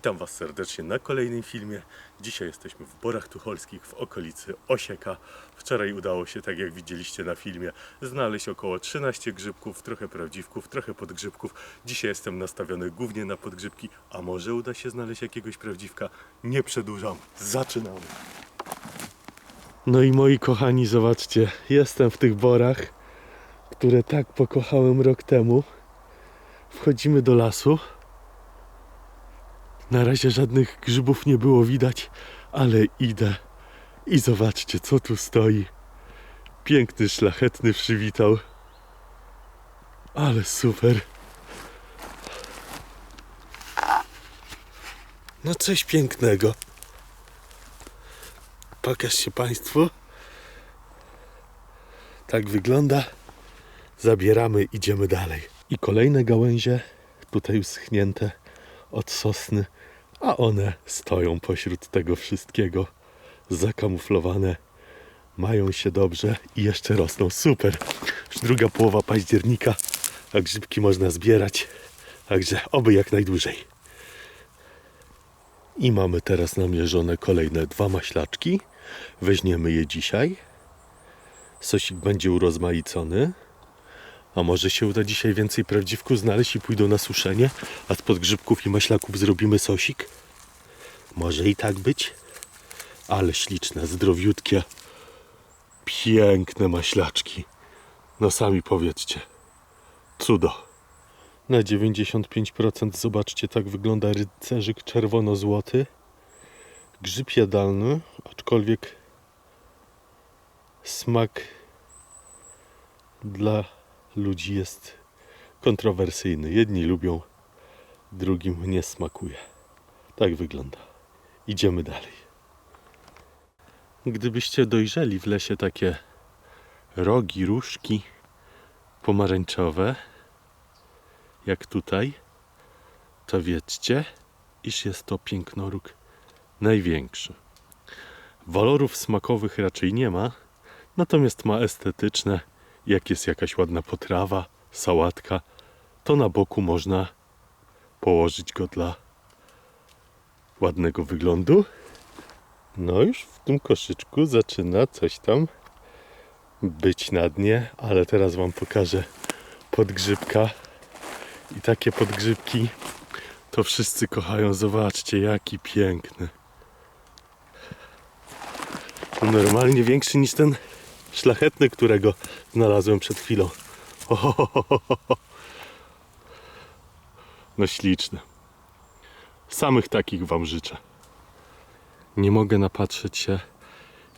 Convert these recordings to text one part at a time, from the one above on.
Witam Was serdecznie na kolejnym filmie. Dzisiaj jesteśmy w Borach Tucholskich w okolicy Osieka. Wczoraj udało się, tak jak widzieliście na filmie, znaleźć około 13 grzybków, trochę prawdziwków, trochę podgrzybków. Dzisiaj jestem nastawiony głównie na podgrzybki, a może uda się znaleźć jakiegoś prawdziwka. Nie przedłużam, zaczynamy. No i moi kochani, zobaczcie, jestem w tych borach, które tak pokochałem rok temu. Wchodzimy do lasu. Na razie żadnych grzybów nie było widać, ale idę i zobaczcie, co tu stoi. Piękny, szlachetny przywitał. Ale super. No coś pięknego. Pokaż się Państwu. Tak wygląda. Zabieramy, idziemy dalej. I kolejne gałęzie tutaj uschnięte od sosny, a one stoją pośród tego wszystkiego, zakamuflowane, mają się dobrze i jeszcze rosną. Super! Już druga połowa października, a grzybki można zbierać, także oby jak najdłużej. I mamy teraz namierzone kolejne dwa maślaczki. Weźmiemy je dzisiaj. Sosik będzie urozmaicony. A może się uda dzisiaj więcej prawdziwków znaleźć i pójdą na suszenie, a z podgrzybków i maślaków zrobimy sosik? Może i tak być? Ale śliczne, zdrowiutkie, piękne maślaczki. No sami powiedzcie. Cudo. Na 95% zobaczcie, tak wygląda rycerzyk czerwono-złoty. Grzyb jadalny, aczkolwiek smak dla ludzi jest kontrowersyjny. Jedni lubią, drugim nie smakuje. Tak wygląda. Idziemy dalej. Gdybyście dojrzeli w lesie takie rogi, różki pomarańczowe, jak tutaj, to wiedzcie, iż jest to pięknoróg największy. Walorów smakowych raczej nie ma, natomiast ma estetyczne jak jest jakaś ładna potrawa, sałatka, to na boku można położyć go dla ładnego wyglądu. No już w tym koszyczku zaczyna coś tam być na dnie, ale teraz Wam pokażę podgrzybka. I takie podgrzybki to wszyscy kochają. Zobaczcie, jaki piękny. Normalnie większy niż ten szlachetny, którego znalazłem przed chwilą. No śliczne. Samych takich Wam życzę. Nie mogę napatrzeć się,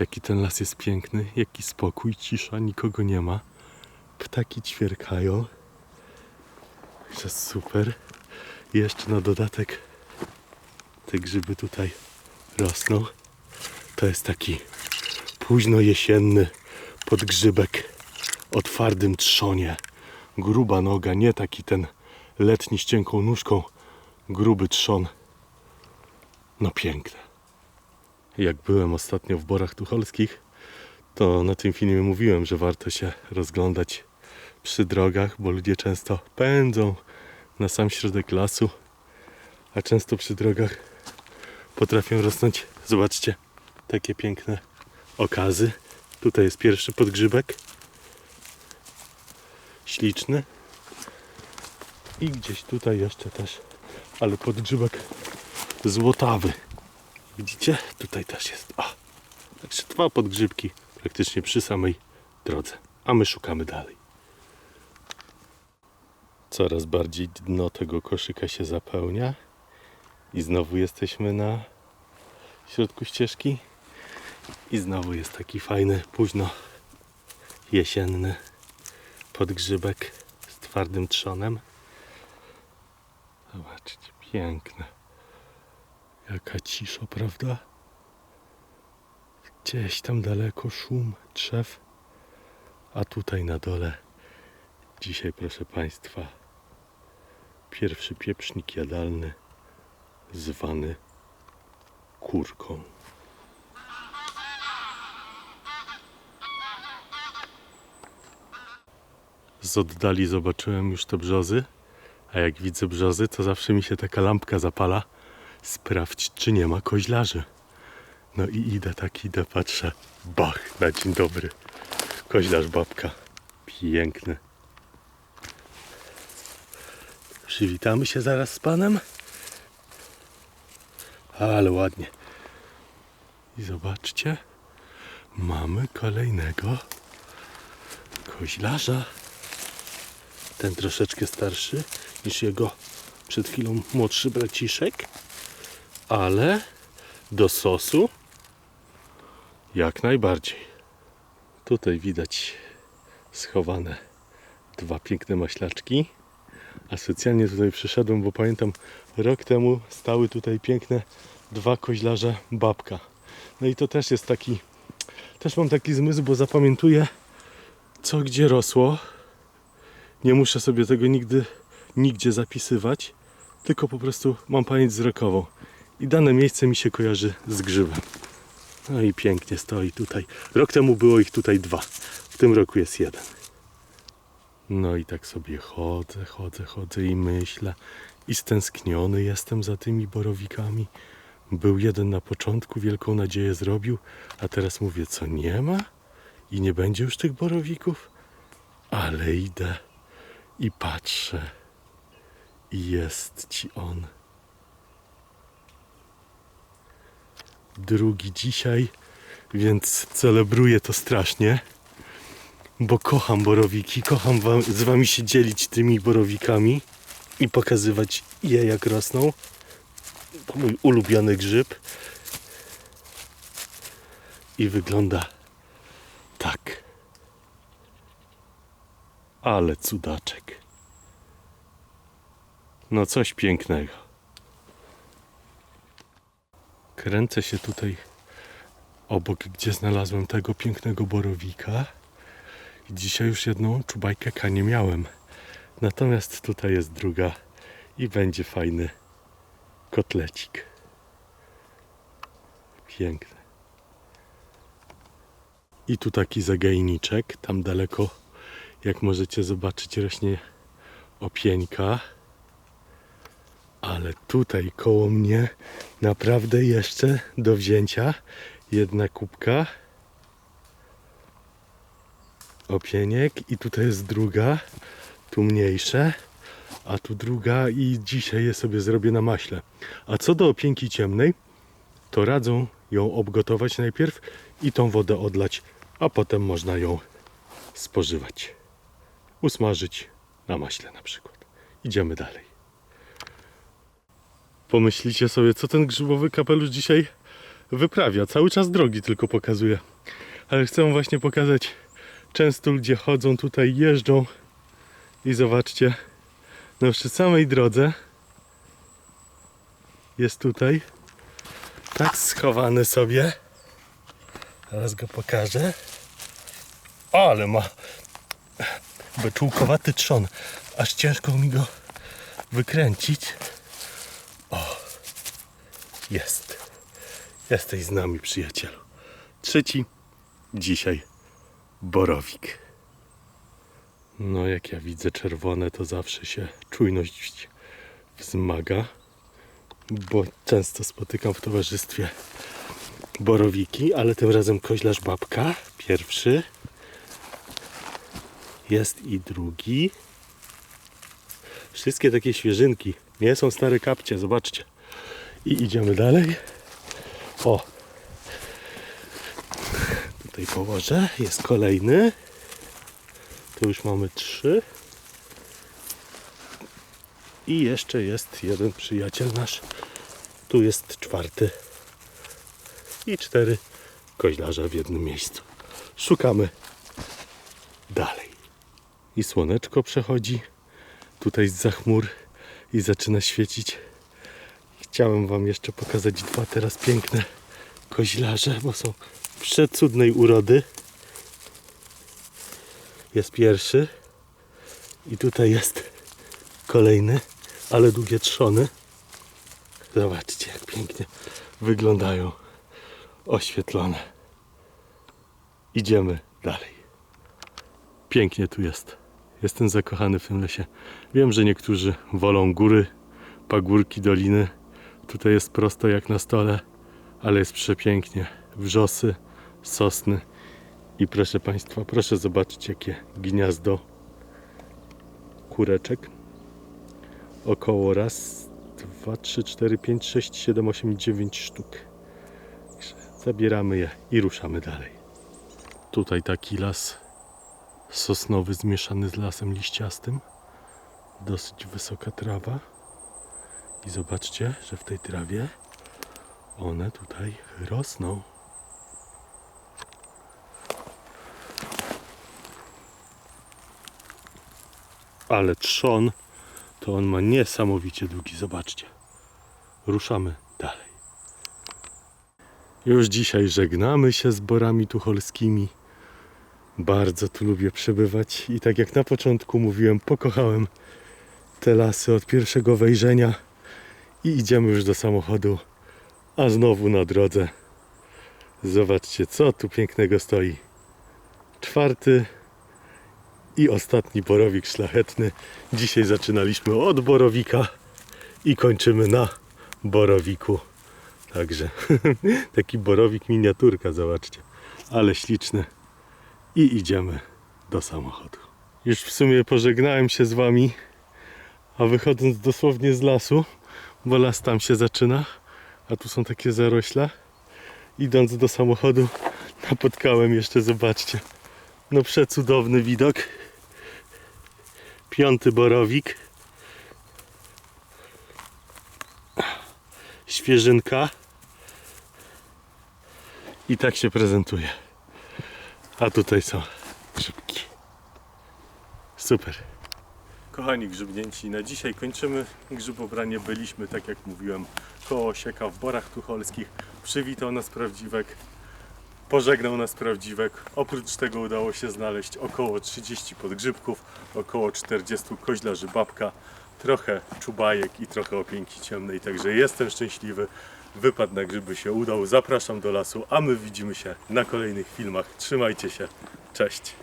jaki ten las jest piękny, jaki spokój, cisza, nikogo nie ma. Ptaki ćwierkają. Że super. I jeszcze na dodatek te grzyby tutaj rosną. To jest taki późno jesienny podgrzybek o twardym trzonie. Gruba noga, nie taki ten letni z cienką nóżką. Gruby trzon. No piękne. Jak byłem ostatnio w Borach Tucholskich, to na tym filmie mówiłem, że warto się rozglądać przy drogach, bo ludzie często pędzą na sam środek lasu, a często przy drogach potrafią rosnąć, zobaczcie, takie piękne okazy. Tutaj jest pierwszy podgrzybek. Śliczny. I gdzieś tutaj jeszcze też, ale podgrzybek złotawy. Widzicie? Tutaj też jest. O. Także dwa podgrzybki praktycznie przy samej drodze. A my szukamy dalej. Coraz bardziej dno tego koszyka się zapełnia. I znowu jesteśmy na środku ścieżki. I znowu jest taki fajny, późno jesienny podgrzybek z twardym trzonem. Zobaczcie, piękne. Jaka cisza, prawda? Gdzieś tam daleko szum drzew, a tutaj na dole dzisiaj, proszę Państwa, pierwszy pieprznik jadalny zwany kurką. Z oddali zobaczyłem już te brzozy, a jak widzę brzozy, to zawsze mi się taka lampka zapala sprawdź, czy nie ma koźlarzy. No i idę tak, idę, patrzę. Bach, na dzień dobry. Koźlarz babka. Piękny. Przywitamy się zaraz z panem. Ale ładnie. I zobaczcie, mamy kolejnego koźlarza. Ten troszeczkę starszy niż jego przed chwilą młodszy braciszek, ale do sosu jak najbardziej. Tutaj widać schowane dwa piękne maślaczki. A specjalnie tutaj przyszedłem, bo pamiętam rok temu stały tutaj piękne dwa koźlarze babka. No i to też jest taki, też mam taki zmysł, bo zapamiętuję co gdzie rosło. Nie muszę sobie tego nigdy, nigdzie zapisywać, tylko po prostu mam pamięć wzrokową. I dane miejsce mi się kojarzy z grzybem. No i pięknie stoi tutaj. Rok temu było ich tutaj dwa. W tym roku jest jeden. No i tak sobie chodzę, chodzę, chodzę i myślę. I stęskniony jestem za tymi borowikami. Był jeden na początku, wielką nadzieję zrobił, a teraz mówię, co nie ma? I nie będzie już tych borowików? Ale idę i patrzę. I jest ci on. Drugi dzisiaj, więc celebruję to strasznie bo kocham borowiki, kocham wam, z wami się dzielić tymi borowikami i pokazywać je jak rosną. To mój ulubiony grzyb. I wygląda tak. Ale cudaczek. No coś pięknego. Kręcę się tutaj obok, gdzie znalazłem tego pięknego borowika. I dzisiaj już jedną czubajkę kanie miałem. Natomiast tutaj jest druga i będzie fajny kotlecik. Piękny. I tu taki zagajniczek, tam daleko, jak możecie zobaczyć, rośnie opieńka. Ale tutaj koło mnie naprawdę jeszcze do wzięcia jedna kubka opieniek i tutaj jest druga, tu mniejsze, a tu druga i dzisiaj je sobie zrobię na maśle. A co do opienki ciemnej, to radzą ją obgotować najpierw i tą wodę odlać, a potem można ją spożywać. Usmażyć na maśle na przykład. Idziemy dalej. Pomyślicie sobie, co ten grzybowy kapelusz dzisiaj wyprawia. Cały czas drogi tylko pokazuje. Ale chcę wam właśnie pokazać często ludzie chodzą tutaj, jeżdżą i zobaczcie, no przy samej drodze jest tutaj tak schowany sobie. Teraz go pokażę. Ale ma beczułkowaty trzon. Aż ciężko mi go wykręcić. O, jest. Jesteś z nami, przyjacielu. Trzeci dzisiaj borowik. No, jak ja widzę czerwone, to zawsze się czujność wzmaga, bo często spotykam w towarzystwie borowiki, ale tym razem koźlarz babka, pierwszy. Jest i drugi. Wszystkie takie świeżynki. Nie są stare kapcie, zobaczcie. I idziemy dalej. O, tutaj położę. Jest kolejny. Tu już mamy trzy. I jeszcze jest jeden przyjaciel nasz. Tu jest czwarty. I cztery koźlarze w jednym miejscu. Szukamy dalej. I słoneczko przechodzi tutaj z chmur i zaczyna świecić. Chciałem Wam jeszcze pokazać dwa teraz piękne koźlarze, bo są przecudnej urody. Jest pierwszy. I tutaj jest kolejny, ale długie trzony. Zobaczcie, jak pięknie wyglądają oświetlone. Idziemy dalej. Pięknie tu jest. Jestem zakochany w tym lesie. Wiem, że niektórzy wolą góry, pagórki, doliny. Tutaj jest prosto jak na stole, ale jest przepięknie. Wrzosy, sosny i proszę Państwa, proszę zobaczyć jakie gniazdo kureczek. Około raz, dwa, trzy, cztery, pięć, sześć, siedem, osiem, dziewięć sztuk. Zabieramy je i ruszamy dalej. Tutaj taki las sosnowy zmieszany z lasem liściastym. Dosyć wysoka trawa. I zobaczcie, że w tej trawie one tutaj rosną. Ale trzon to on ma niesamowicie długi. Zobaczcie. Ruszamy dalej. Już dzisiaj żegnamy się z borami tucholskimi. Bardzo tu lubię przebywać i tak jak na początku mówiłem, pokochałem te lasy od pierwszego wejrzenia i idziemy już do samochodu, a znowu na drodze. Zobaczcie, co tu pięknego stoi. Czwarty i ostatni borowik szlachetny. Dzisiaj zaczynaliśmy od borowika i kończymy na borowiku. Także taki borowik miniaturka, zobaczcie. Ale śliczny. I idziemy do samochodu. Już w sumie pożegnałem się z wami, a wychodząc dosłownie z lasu, bo las tam się zaczyna, a tu są takie zarośla. Idąc do samochodu, napotkałem jeszcze, zobaczcie, no przecudowny widok. Piąty borowik. Świeżynka. I tak się prezentuje. A tutaj są grzybki. Super. Kochani grzybnięci, na dzisiaj kończymy grzybobranie. Byliśmy, tak jak mówiłem, koło Osieka w Borach Tucholskich. Przywitał nas prawdziwek, pożegnał nas prawdziwek. Oprócz tego udało się znaleźć około 30 podgrzybków, około 40 koźlarzy babka, trochę czubajek i trochę opięki ciemnej. Także jestem szczęśliwy. Wypad na grzyby się udał. Zapraszam do lasu, a my widzimy się na kolejnych filmach. Trzymajcie się. Cześć.